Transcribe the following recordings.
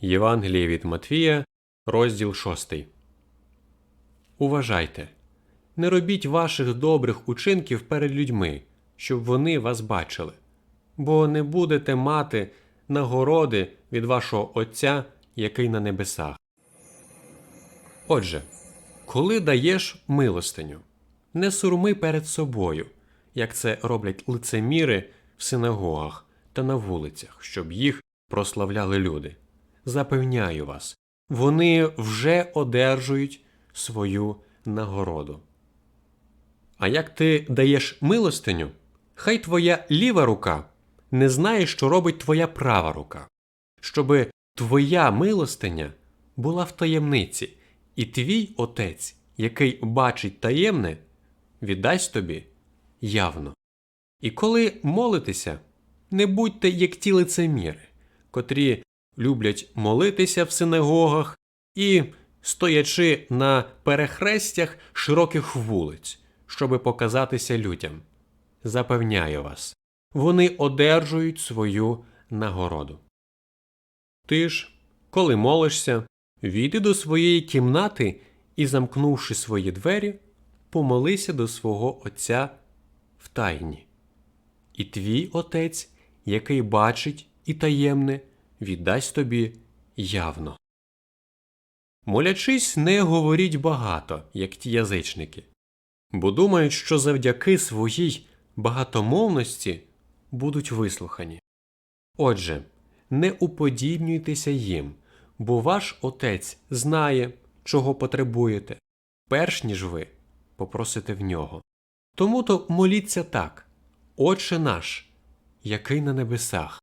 Євангеліє від Матвія, розділ 6. Уважайте. Не робіть ваших добрих учинків перед людьми, щоб вони вас бачили, бо не будете мати нагороди від вашого Отця, який на небесах. Отже, коли даєш милостиню, не сурми перед собою, як це роблять лицеміри в синагогах та на вулицях, щоб їх прославляли люди. Запевняю вас, вони вже одержують свою нагороду. А як ти даєш милостиню, хай твоя ліва рука не знає, що робить твоя права рука, щоби твоя милостиня була в таємниці, і твій отець, який бачить таємне, віддасть тобі явно. І коли молитеся, не будьте як ті лицеміри, котрі люблять молитися в синагогах і, стоячи на перехрестях широких вулиць, щоби показатися людям. Запевняю вас, вони одержують свою нагороду. Ти ж, коли молишся, війди до своєї кімнати і, замкнувши свої двері, помолися до свого Отця в тайні. І твій Отець, який бачить і таємне, віддасть тобі явно. Молячись, не говоріть багато, як ті язичники, бо думають, що завдяки своїй багатомовності будуть вислухані. Отже, не уподібнюйтеся їм, бо ваш Отець знає, чого потребуєте, перш ніж ви попросите в нього. Тому то моліться так, Отче наш, який на небесах,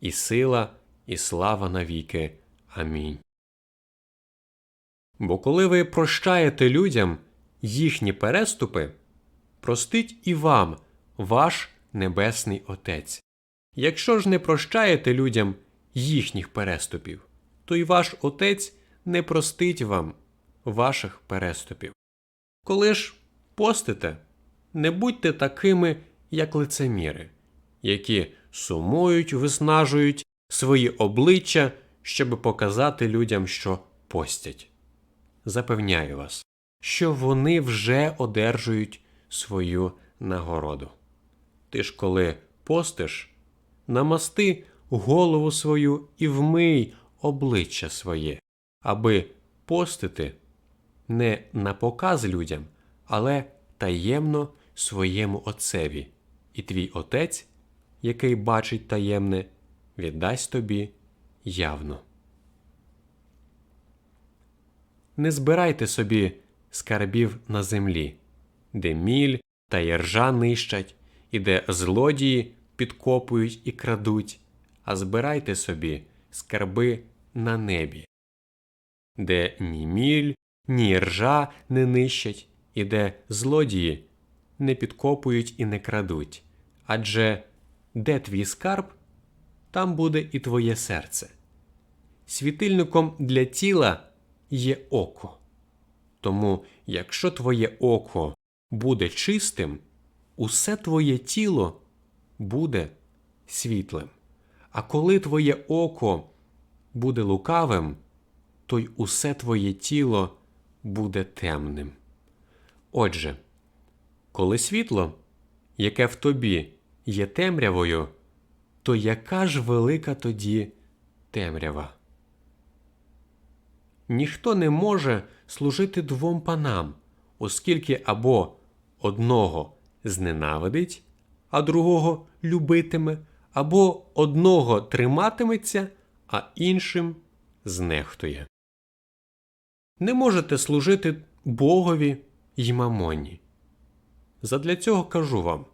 і сила, і слава навіки. Амінь. Бо коли ви прощаєте людям їхні переступи, простить і вам ваш Небесний Отець. Якщо ж не прощаєте людям їхніх переступів, то й ваш Отець не простить вам ваших переступів. Коли ж постите, не будьте такими, як лицеміри, які сумують, виснажують свої обличчя, щоб показати людям, що постять. Запевняю вас, що вони вже одержують свою нагороду. Ти ж коли постиш, намасти голову свою і вмий обличчя своє, аби постити не на показ людям, але таємно своєму Отцеві, і твій Отець, який бачить таємне, віддасть тобі явно. Не збирайте собі скарбів на землі, де міль та єржа нищать, і де злодії підкопують і крадуть, а збирайте собі скарби на небі, де ні міль, ні ржа не нищать, і де злодії не підкопують і не крадуть. Адже де твій скарб, там буде і твоє серце. Світильником для тіла є око. Тому, якщо твоє око буде чистим, усе твоє тіло буде світлим. А коли твоє око буде лукавим, то й усе твоє тіло буде темним. Отже, коли світло, яке в тобі є темрявою, то яка ж велика тоді темрява? Ніхто не може служити двом панам, оскільки або одного зненавидить, а другого любитиме, або одного триматиметься, а іншим знехтує. Не можете служити Богові й мамоні. Задля цього кажу вам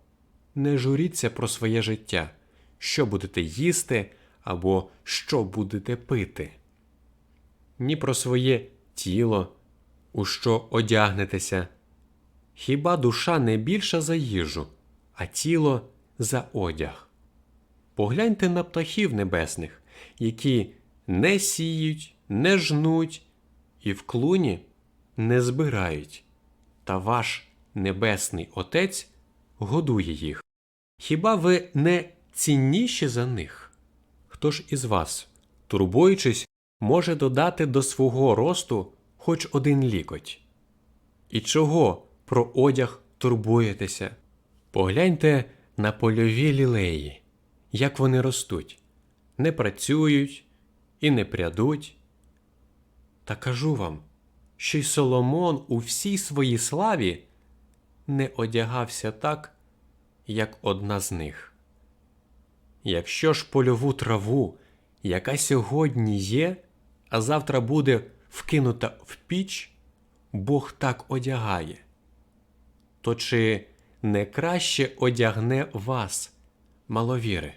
не журіться про своє життя, що будете їсти або що будете пити, ні про своє тіло, у що одягнетеся. Хіба душа не більша за їжу, а тіло за одяг? Погляньте на птахів небесних, які не сіють, не жнуть і в клуні не збирають, та ваш небесний Отець годує їх. Хіба ви не цінніші за них? Хто ж із вас, турбуючись, може додати до свого росту хоч один лікоть? І чого про одяг турбуєтеся? Погляньте на польові лілеї, як вони ростуть, не працюють і не прядуть. Та кажу вам, що й Соломон у всій своїй славі не одягався так, як одна з них. Якщо ж польову траву, яка сьогодні є, а завтра буде вкинута в піч, Бог так одягає, то чи не краще одягне вас, маловіри?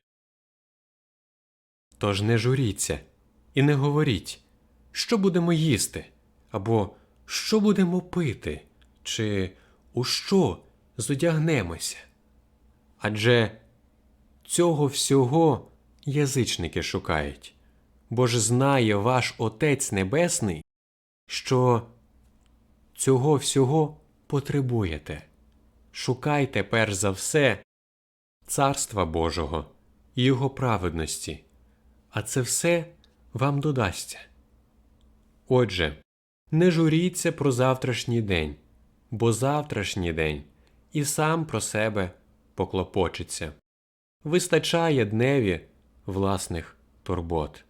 Тож не журіться і не говоріть, що будемо їсти, або що будемо пити, чи у що зодягнемося. Адже цього всього язичники шукають, бо ж знає ваш Отець Небесний, що цього всього потребуєте. Шукайте перш за все Царства Божого і Його праведності, а це все вам додасться. Отже, не журіться про завтрашній день, бо завтрашній день і сам про себе поклопочиться. Вистачає дневі власних турбот.